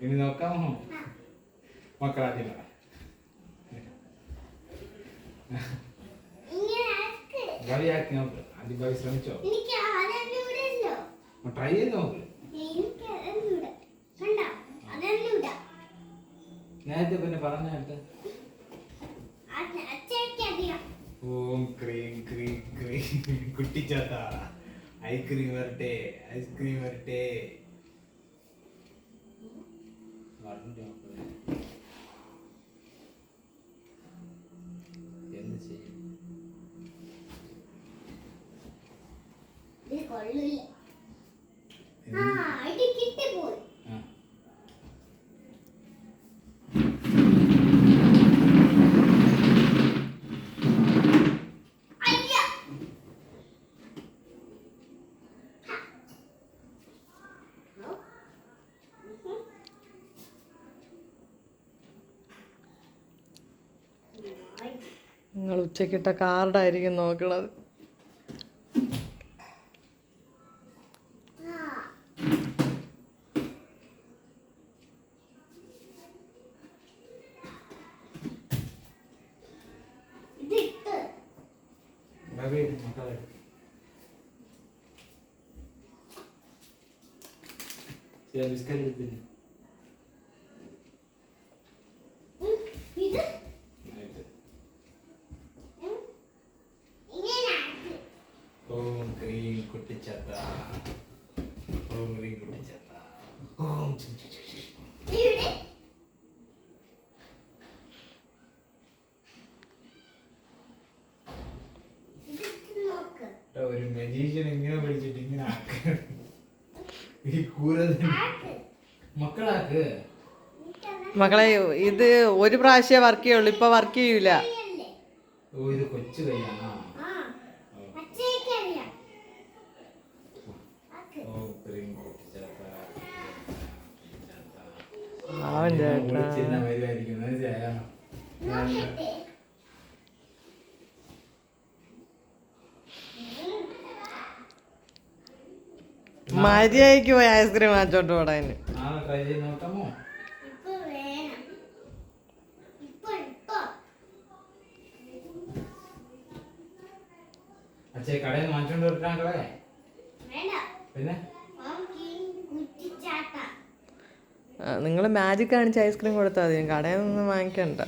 ഇനി നോക്കാമോ മക്കളാദ്യം പറ. ഭാവിയാക്കി നോക്ക് ആദ്യം ഭാവി ശ്രമിച്ചോ. ട്രൈ ചെയ്ത് നോക്ക്. നേരത്തെ പിന്നെ പറഞ്ഞ അടുത്ത്. ഓം ക്രീം ക്രീം ക്രീം കുട്ടിച്ചാത്ത ഐസ്ക്രീം വരട്ടെ ഐസ്ക്രീം വരട്ടെ 말소리 하고 그래. 됐는지. 내 걸로. 아, 이게 기대 보여 നിങ്ങൾ ഉച്ചക്കിട്ട കാർഡായിരിക്കും നോക്കണത് ആ. ഇതിട്ട്. ഭാവി മക്കളെ ശരി ബിസ്ക്കറ്റ് എടുത്തില്ല ഉം, ഇത് ആയിട്ട് ഉം, ഇങ്ങനെ ആക്ക്. ഓം ക്രീം കുട്ടിച്ചാത്ത ഓം ട്ടോ, ഒരു മജീഷ്യൻ ഇങ്ങനെ പിടിച്ചിട്ട് ഇങ്ങനെ ആക്ക. ഈ കൂര മക്കളാക്ക്. മക്കളെ ഇത് ഒരു പ്രാവശ്യമേ വർക്ക് ചെയ്യുള്ളൂ. ഇപ്പൊ വർക്ക് ചെയ്യൂല. ഓ ഇത് കൊച്ചു കൈയാണോ ആ അച്ഛയ്ക്കറിയാം ആക്ക് ഓം ക്രീം കുട്ടിച്ചാത്ത അവൻ ചേട്ടാ വിളിച്ചിരുന്ന വരുമായിരിക്കും മനസ്സിലായോ നോക്കട്ടെ മര്യാദയ്ക്ക് പോയി ഐസ്ക്രീം വാങ്ങിച്ചോണ്ട് പോടാന് നാളെ ട്രൈ ചെയ്ത് നോക്കാമോ? ഇപ്പൊ വേണം. ഇപ്പൊ ഇപ്പൊ. അച്ഛേ കടയിൽ വാങ്ങിച്ചോണ്ട് വരട്ടാ കളെ പിന്നെ? നിങ്ങൾ മാജിക് കാണിച്ച് ഐസ്ക്രീം കൊടുത്താൽ മതി. കടയിൽ നിന്ന് വാങ്ങിക്കണ്ട.